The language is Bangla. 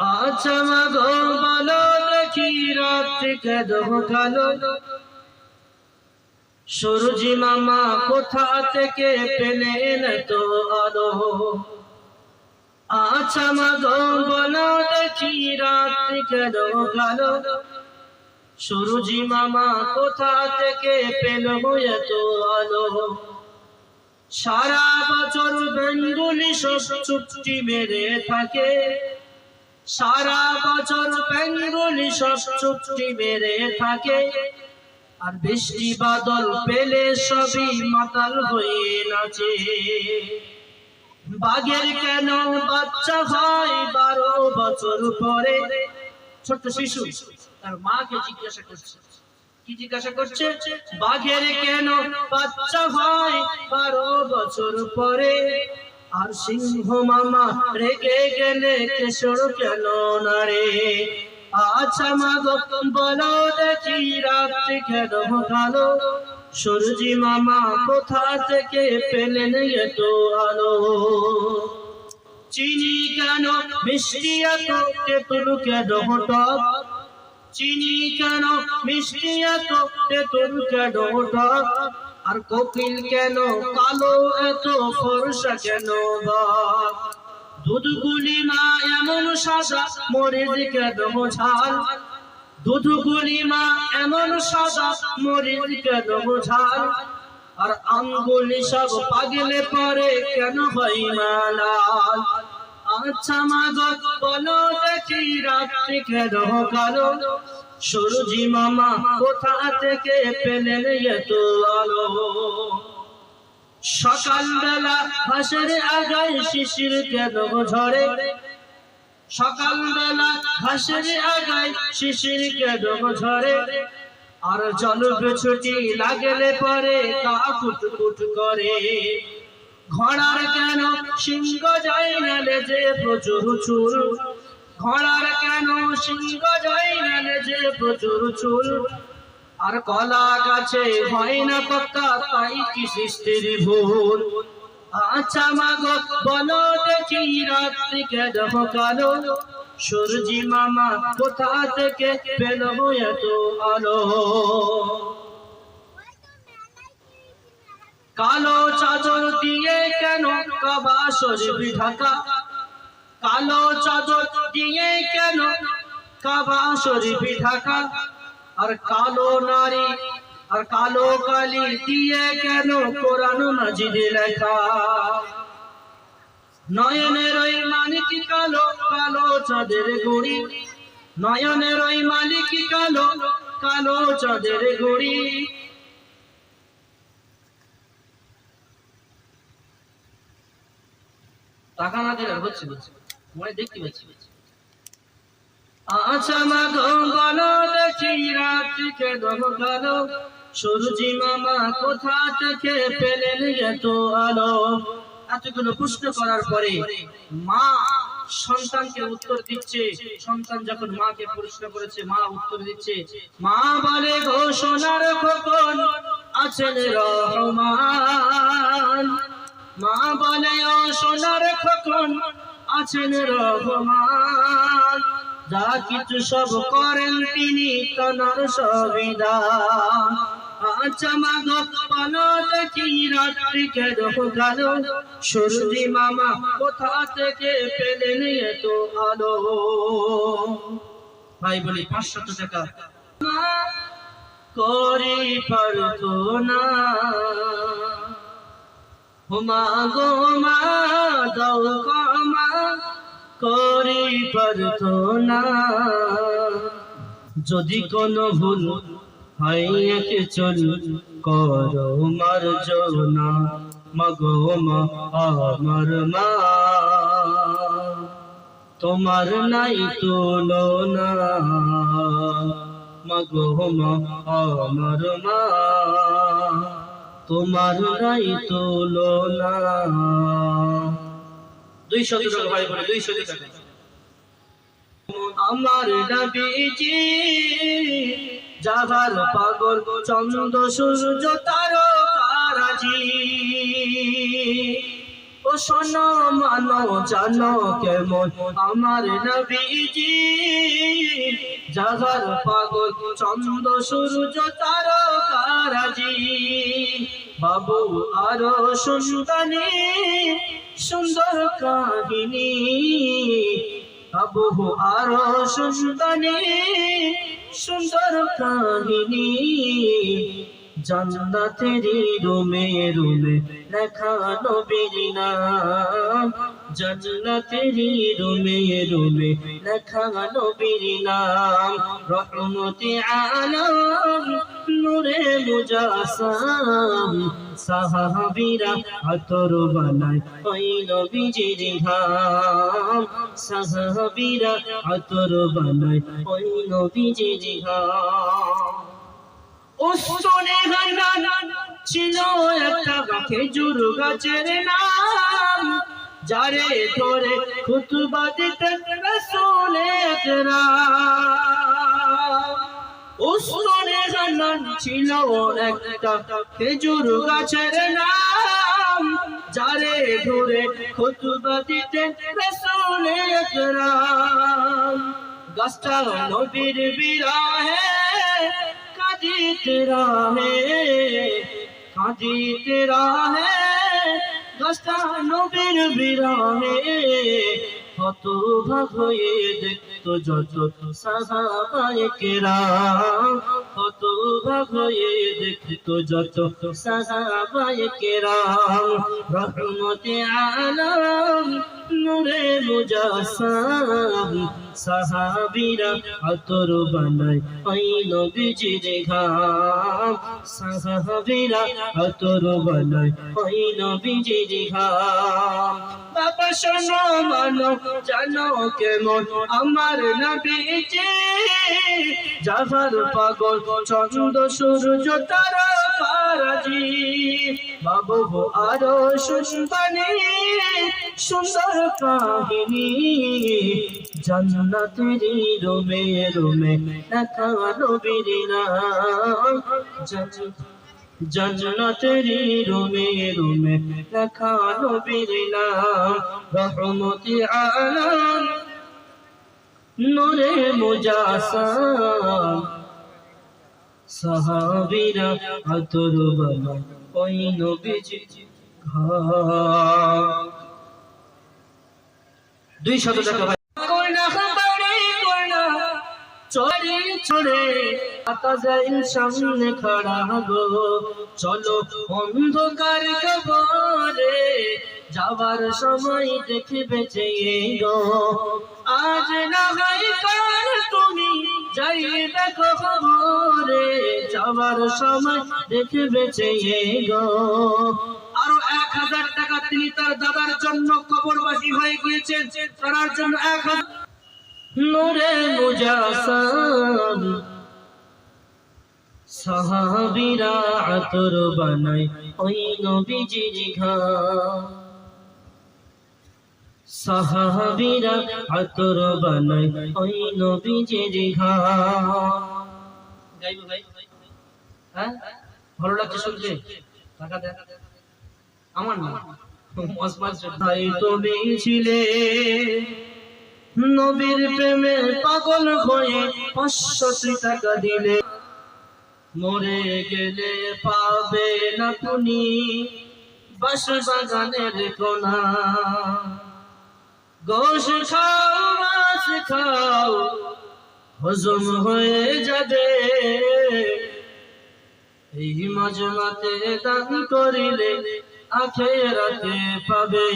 আচ্ছা মা গো বলো রাত্রি কালো? মামা কোথা থেকে পেলেন তো আলো? আচ্ছা মা গো বলো রাত্রি কালো? মামা কোথা থেকে পেল এত আলো? সারা বছর বেঙ্গুলি সব চুপটি মেরে থাকে। সারা বছর বেঙ্গুলি সব চুপটি মেরে থাকে। আর বৃষ্টি বাদল পেলে সবই মাতাল হয়ে নাচে। বাঘের কেন বাচ্চা হয় বারো বছর পরে? ছোট্ট শিশু, তার মাকে জিজ্ঞাসা করছে। কি জিজ্ঞাসা করছে? বাঘের কেন বাচ্চা হয় বারো বছর পরে? আর সিংহ মামা রেগে গেলে কেশর কেন নারে আচ্ছা মা গো বলো দেখি রাত্রি কেন কালো সূর্যি মামা কোথা থেকে পেলেন এত আলো? চিনি কেন মিষ্টি এত, তেঁতুল কেন টক চিনি কেন মিষ্টি এত, তেঁতুল কেন টক আর কোকিল কেন? কালো এত ফর্সা কেন বাপ দুধ গুলি মা এমন সাদা মরিচ কেন ঝাল? দুধ গুলি মা এমন সাদা মরিচ কেন ঝাল? আর আঙ্গুলি সব পাগলে পরে কেন হয় না লাল আচ্ছা মা গো বলো দেখি রাত্রি কেন কালো? সরুজি মামা, কোথা থেকে পেলেন এত আলো? সকালবেলা ঘাসের আগায় শিশির কেন ঝরে? সকালবেলা ঘাসের আগায় শিশির কেন ঝরে? আর জল ছুটি লাগলে পরে তা কুটকুট করে। ঘোড়ার কেন সিংহ যায় না লেজে প্রচুর চুল? ঘোড়ার কেন সিংহ লেজে প্রচুর চুল? আর কলা গাছে হয় না তাই কি সৃষ্টির ভুল? আচ্ছা দেখি রাত্রি কালো। সূর্যি মামা, কোথা থেকে পেল এত আলো? কালো চাদর দিয়ে কেন কাবা শরীফ ঢাকা? কালো চাদর দিয়ে কেন? কাবা শরীফ ঢাকা। আর কালো নারী, আর কালো কালি দিয়ে কেন কোরআন মাজিদে লেখা? নয়নের ওই মালিক কালো কালো চাঁদের গুড়ি নয়নের ওই মালিক কালো কালো চাঁদের গুড়ি টাকা না দিলে হচ্ছে হচ্ছে মনে আচ্ছা মামা কোথা থেকে পেলেন এত আলো? এতগুলো প্রশ্ন করার পরে মা সন্তানকে উত্তর দিচ্ছে। সন্তান যখন মাকে প্রশ্ন করেছে, মা উত্তর দিচ্ছে, মা বলে সোনার খোকন আছেন রহমান। মা বলে সোনার খোকন আছেন রহমান। যা কিছু সব করেন তিনি তনার সবিধান। আচ্ছা মা গো দেখি রাত্রি সূর্যি মামা কোথা থেকে পেলেন এত আলো? ভাই বলি, পাঁচশত টাকা। করি পারতো না। হুমা গো মা, দাও করি পারতো না যদি কোনো ভুল একে চল করো মার না মগো মা, আমার মা। তোমার নাই তুলনা। মগো মা, আমার মা। তোমার নাই তুলনা। দুইশো আমার নবীজি জাগার পাগল চন্দ্র সূর্য তারকারাজি ও শোনো, মানো, জানো কেমন আমার নবীজি জাগার পাগল সূর্য বাবু আরও সুন্দরী সুন্দর কাহিনী। বাবু আরও সুন্দরী সুন্দর কাহিনী। জান্নাতেরি রুমে রুমে লেখা নবীর নাম। জান্নাতেরি রুমে রুমে লেখা নবীর নাম। রহমতে আলম, নূরে মুজাসাম। সাহাবীরা আতর বানায় ওই নবীজির ঘাম। সাহাবীরা আতর বানায় ওই নবীজির ছিল একটা খেজুর গাছের নাম। যারে তোরে খুতবা দিতেন রসুলে উসমানে জান্নাত ছিল একটা খেজুর গাছের নাম। যারে ধরে খুতবা দিতেন রসুলে একরাম। গাছটা নবীর বিরাহে কাজিত রাহে কাজিত রাহে। দশটা নবীর বিরহে কত হয়ে দেখত যত সাহাবায়ে কেরাম। কত হয়ে দেখত যত সাহাবায়ে কেরাম। রহমতে আলম, নূরে মুজাসাম সাহাবীরা আতর বানায় ওই নবীজির ঘাম। সাহাবীরা আতর বানায় ওই নবীজির ঘাম। বাবা, শোনো, মানো, জানো কেমন আমার নবীজি? জাফর পাগল, চন্দ্র সূর্য তারা পারাজি বাবু আরও শুনবানি সুন্দর কাহিনী। জান্নাতেরি রুমে রুমে লেখা নবীর নাম জান্নাতেরি রুমে রুমে লেখা নবীর রহমতি আলম, নূরে মুজাসাম। সাহাবীরা আতর বানায়। সামনে চলো অন্ধকার কবরে যাবার সময় দেখে বেঁচে গো আজ না তুমি যাই সময় দেখে বেঁচে আরও এক হাজার টাকা তিনি তার দাদার জন্য কবরবাসী হয়ে গিয়েছেন। তার জন্য এক হাজার সাহাবীরা আতর বানায়, ওই নবীজির ঘাম। সাহাবীরা আতর বানায়, ওই নবীজির হ্যাঁ? ভালো লাগছে শুনতে? আমার না। নবীর প্রেমে পাগল হয়ে পাঁচশো টাকা দিলে। মরে গেলে পাবে না তুমি বাস বাগানের কোনা। গোশ খাও মাছ খাও হজম হয়ে যাবে। এই মাজমাতে দান করিলে আখেরাতে পাবে।